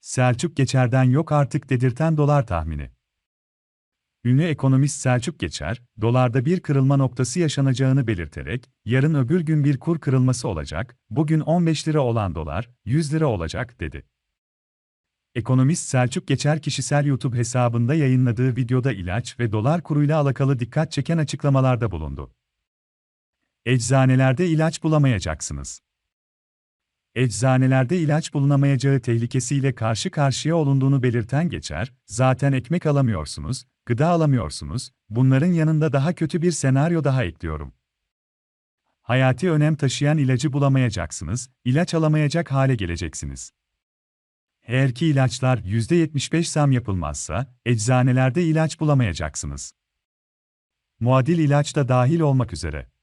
Selçuk Geçer'den yok artık dedirten dolar tahmini. Ünlü ekonomist Selçuk Geçer, dolarda bir kırılma noktası yaşanacağını belirterek, yarın öbür gün bir kur kırılması olacak, bugün 15 lira olan dolar, 100 lira olacak, dedi. Ekonomist Selçuk Geçer kişisel YouTube hesabında yayınladığı videoda ilaç ve dolar kuruyla alakalı dikkat çeken açıklamalarda bulundu. Eczanelerde ilaç bulamayacaksınız. Eczanelerde ilaç bulunamayacağı tehlikesiyle karşı karşıya olunduğunu belirten Geçer, zaten ekmek alamıyorsunuz, gıda alamıyorsunuz, bunların yanında daha kötü bir senaryo daha ekliyorum. Hayati önem taşıyan ilacı bulamayacaksınız, ilaç alamayacak hale geleceksiniz. Eğer ki ilaçlar %75 zam yapılmazsa, eczanelerde ilaç bulamayacaksınız. Muadil ilaç da dahil olmak üzere.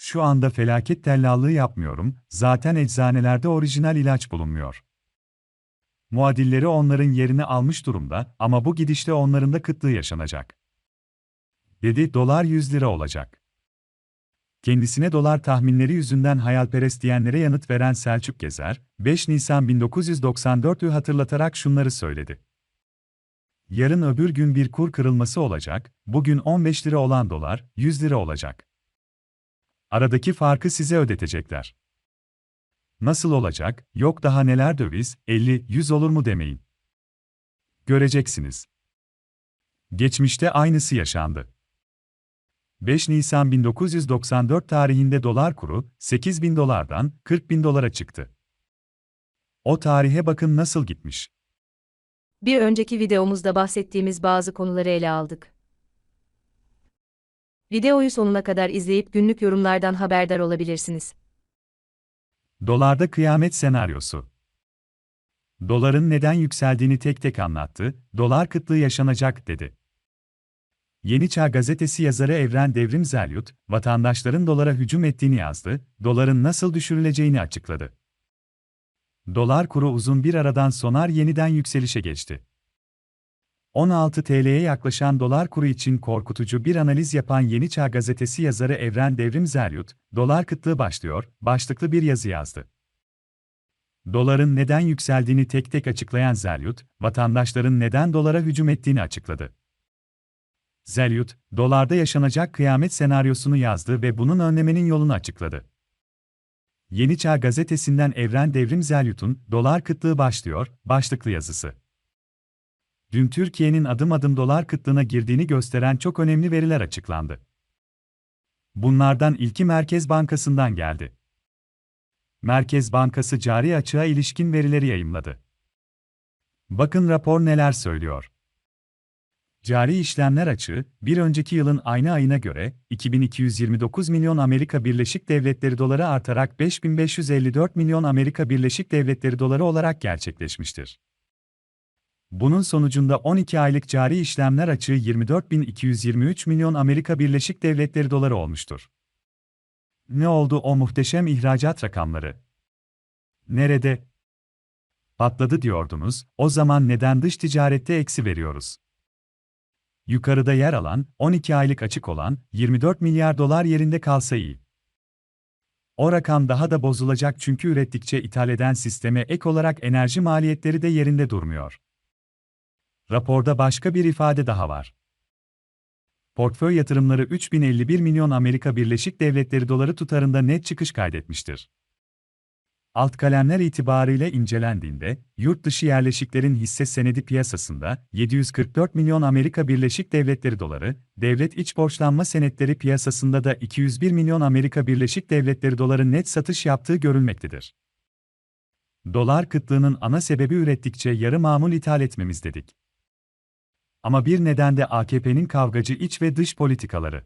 Şu anda felaket tellallığı yapmıyorum, zaten eczanelerde orijinal ilaç bulunmuyor. Muadilleri onların yerini almış durumda ama bu gidişte onların da kıtlığı yaşanacak. Dedi dolar 100 lira olacak. Kendisine dolar tahminleri yüzünden hayalperest diyenlere yanıt veren Selçuk Gezer, 5 Nisan 1994'ü hatırlatarak şunları söyledi. Yarın öbür gün bir kur kırılması olacak, bugün 15 lira olan dolar, 100 lira olacak. Aradaki farkı size ödetecekler. Nasıl olacak, yok daha neler döviz, 50, 100 olur mu demeyin. Göreceksiniz. Geçmişte aynısı yaşandı. 5 Nisan 1994 tarihinde dolar kuru, 8 bin dolardan 40 bin dolara çıktı. O tarihe bakın nasıl gitmiş. Bir önceki videomuzda bahsettiğimiz bazı konuları ele aldık. Videoyu sonuna kadar izleyip günlük yorumlardan haberdar olabilirsiniz. Dolarda kıyamet senaryosu. Doların neden yükseldiğini tek tek anlattı, dolar kıtlığı yaşanacak dedi. Yeni Çağ gazetesi yazarı Evren Devrim Zelyut, vatandaşların dolara hücum ettiğini yazdı, doların nasıl düşürüleceğini açıkladı. Dolar kuru uzun bir aradan sonar yeniden yükselişe geçti. 16 TL'ye yaklaşan dolar kuru için korkutucu bir analiz yapan Yeni Çağ gazetesi yazarı Evren Devrim Zelyut, dolar kıtlığı başlıyor, başlıklı bir yazı yazdı. Doların neden yükseldiğini tek tek açıklayan Zelyut, vatandaşların neden dolara hücum ettiğini açıkladı. Zelyut, dolarda yaşanacak kıyamet senaryosunu yazdı ve bunun önlemenin yolunu açıkladı. Yeni Çağ gazetesinden Evren Devrim Zelyut'un Dolar Kıtlığı Başlıyor başlıklı yazısı. Dün Türkiye'nin adım adım dolar kıtlığına girdiğini gösteren çok önemli veriler açıklandı. Bunlardan ilki Merkez Bankası'ndan geldi. Merkez Bankası cari açığa ilişkin verileri yayımladı. Bakın rapor neler söylüyor. Cari işlemler açığı, bir önceki yılın aynı ayına göre 2229 milyon Amerika Birleşik Devletleri doları artarak 5554 milyon Amerika Birleşik Devletleri doları olarak gerçekleşmiştir. Bunun sonucunda 12 aylık cari işlemler açığı 24.223 milyon Amerika Birleşik Devletleri doları olmuştur. Ne oldu o muhteşem ihracat rakamları? Nerede? Patladı diyordunuz, o zaman neden dış ticarette eksi veriyoruz? Yukarıda yer alan, 12 aylık açık olan 24 milyar dolar yerinde kalsa iyi. O rakam daha da bozulacak çünkü ürettikçe ithal eden sisteme ek olarak enerji maliyetleri de yerinde durmuyor. Raporda başka bir ifade daha var. Portföy yatırımları 3051 milyon Amerika Birleşik Devletleri doları tutarında net çıkış kaydetmiştir. Alt kalemler itibarıyla incelendiğinde, yurt dışı yerleşiklerin hisse senedi piyasasında 744 milyon Amerika Birleşik Devletleri doları, devlet iç borçlanma senetleri piyasasında da 201 milyon Amerika Birleşik Devletleri doları net satış yaptığı görülmektedir. Dolar kıtlığının ana sebebi ürettikçe yarı mamul ithal etmemiz dedik. Ama bir neden de AKP'nin kavgacı iç ve dış politikaları.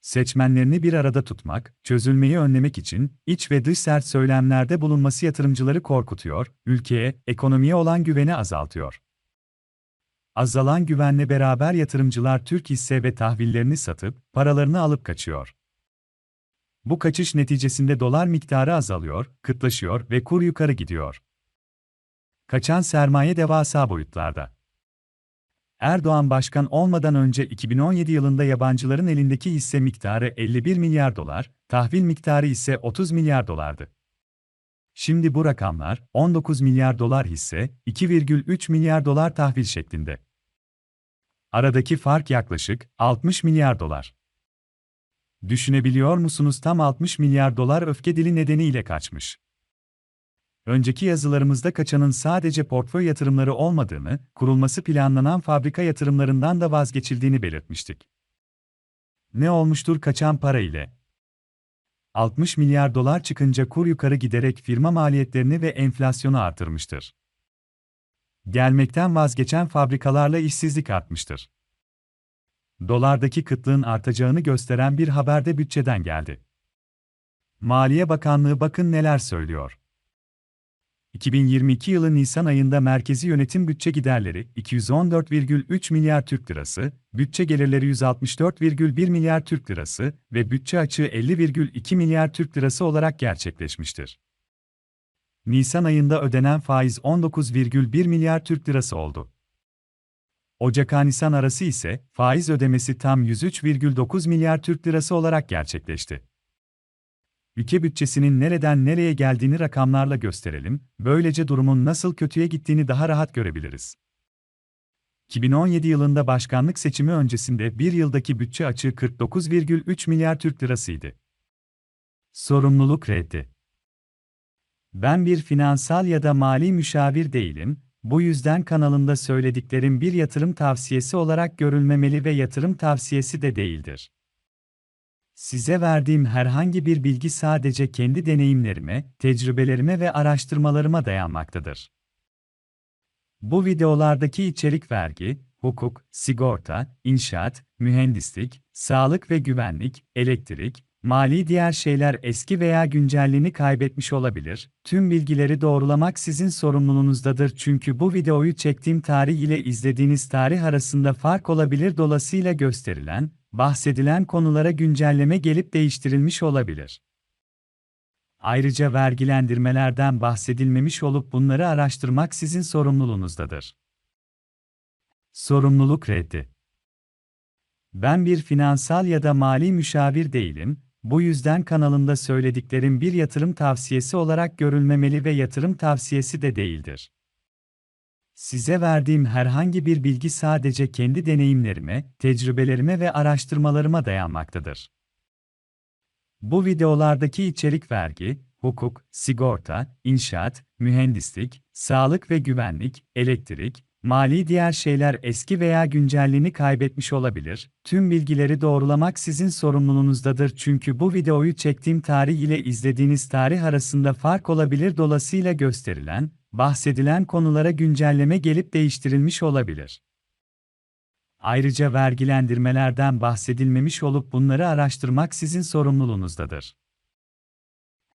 Seçmenlerini bir arada tutmak, çözülmeyi önlemek için iç ve dış sert söylemlerde bulunması yatırımcıları korkutuyor, ülkeye, ekonomiye olan güveni azaltıyor. Azalan güvenle beraber yatırımcılar Türk hisse ve tahvillerini satıp paralarını alıp kaçıyor. Bu kaçış neticesinde dolar miktarı azalıyor, kıtlaşıyor ve kur yukarı gidiyor. Kaçan sermaye devasa boyutlarda. Erdoğan başkan olmadan önce 2017 yılında yabancıların elindeki hisse miktarı 51 milyar dolar, tahvil miktarı ise 30 milyar dolardı. Şimdi bu rakamlar 19 milyar dolar hisse, 2,3 milyar dolar tahvil şeklinde. Aradaki fark yaklaşık 60 milyar dolar. Düşünebiliyor musunuz tam 60 milyar dolar öfke dili nedeniyle kaçmış. Önceki yazılarımızda kaçanın sadece portföy yatırımları olmadığını, kurulması planlanan fabrika yatırımlarından da vazgeçildiğini belirtmiştik. Ne olmuştur kaçan para ile? 60 milyar dolar çıkınca kur yukarı giderek firma maliyetlerini ve enflasyonu artırmıştır. Gelmekten vazgeçen fabrikalarla işsizlik artmıştır. Dolardaki kıtlığın artacağını gösteren bir haber de bütçeden geldi. Maliye Bakanlığı bakın neler söylüyor. 2022 yılı Nisan ayında merkezi yönetim bütçe giderleri 214,3 milyar Türk lirası, bütçe gelirleri 164,1 milyar Türk lirası ve bütçe açığı 50,2 milyar Türk lirası olarak gerçekleşmiştir. Nisan ayında ödenen faiz 19,1 milyar Türk lirası oldu. Ocak-Nisan arası ise faiz ödemesi tam 103,9 milyar Türk lirası olarak gerçekleşti ülke bütçesinin nereden nereye geldiğini rakamlarla gösterelim, böylece durumun nasıl kötüye gittiğini daha rahat görebiliriz. 2017 yılında başkanlık seçimi öncesinde bir yıldaki bütçe açığı 49,3 milyar Türk lirasıydı. Sorumluluk reddi. Ben bir finansal ya da mali müşavir değilim, bu yüzden kanalımda söylediklerim bir yatırım tavsiyesi olarak görülmemeli ve yatırım tavsiyesi de değildir. Size verdiğim herhangi bir bilgi sadece kendi deneyimlerime, tecrübelerime ve araştırmalarıma dayanmaktadır. Bu videolardaki içerik vergi, hukuk, sigorta, inşaat, mühendislik, sağlık ve güvenlik, elektrik, mali diğer şeyler eski veya güncelliğini kaybetmiş olabilir. Tüm bilgileri doğrulamak sizin sorumluluğunuzdadır çünkü bu videoyu çektiğim tarih ile izlediğiniz tarih arasında fark olabilir dolayısıyla gösterilen, bahsedilen konulara güncelleme gelip değiştirilmiş olabilir. Ayrıca vergilendirmelerden bahsedilmemiş olup bunları araştırmak sizin sorumluluğunuzdadır. Sorumluluk reddi. Ben bir finansal ya da mali müşavir değilim, bu yüzden kanalımda söylediklerim bir yatırım tavsiyesi olarak görülmemeli ve yatırım tavsiyesi de değildir. Size verdiğim herhangi bir bilgi sadece kendi deneyimlerime, tecrübelerime ve araştırmalarıma dayanmaktadır. Bu videolardaki içerik vergi, hukuk, sigorta, inşaat, mühendislik, sağlık ve güvenlik, elektrik, mali diğer şeyler eski veya güncelliğini kaybetmiş olabilir. Tüm bilgileri doğrulamak sizin sorumluluğunuzdadır çünkü bu videoyu çektiğim tarih ile izlediğiniz tarih arasında fark olabilir dolayısıyla gösterilen, bahsedilen konulara güncelleme gelip değiştirilmiş olabilir. Ayrıca vergilendirmelerden bahsedilmemiş olup bunları araştırmak sizin sorumluluğunuzdadır.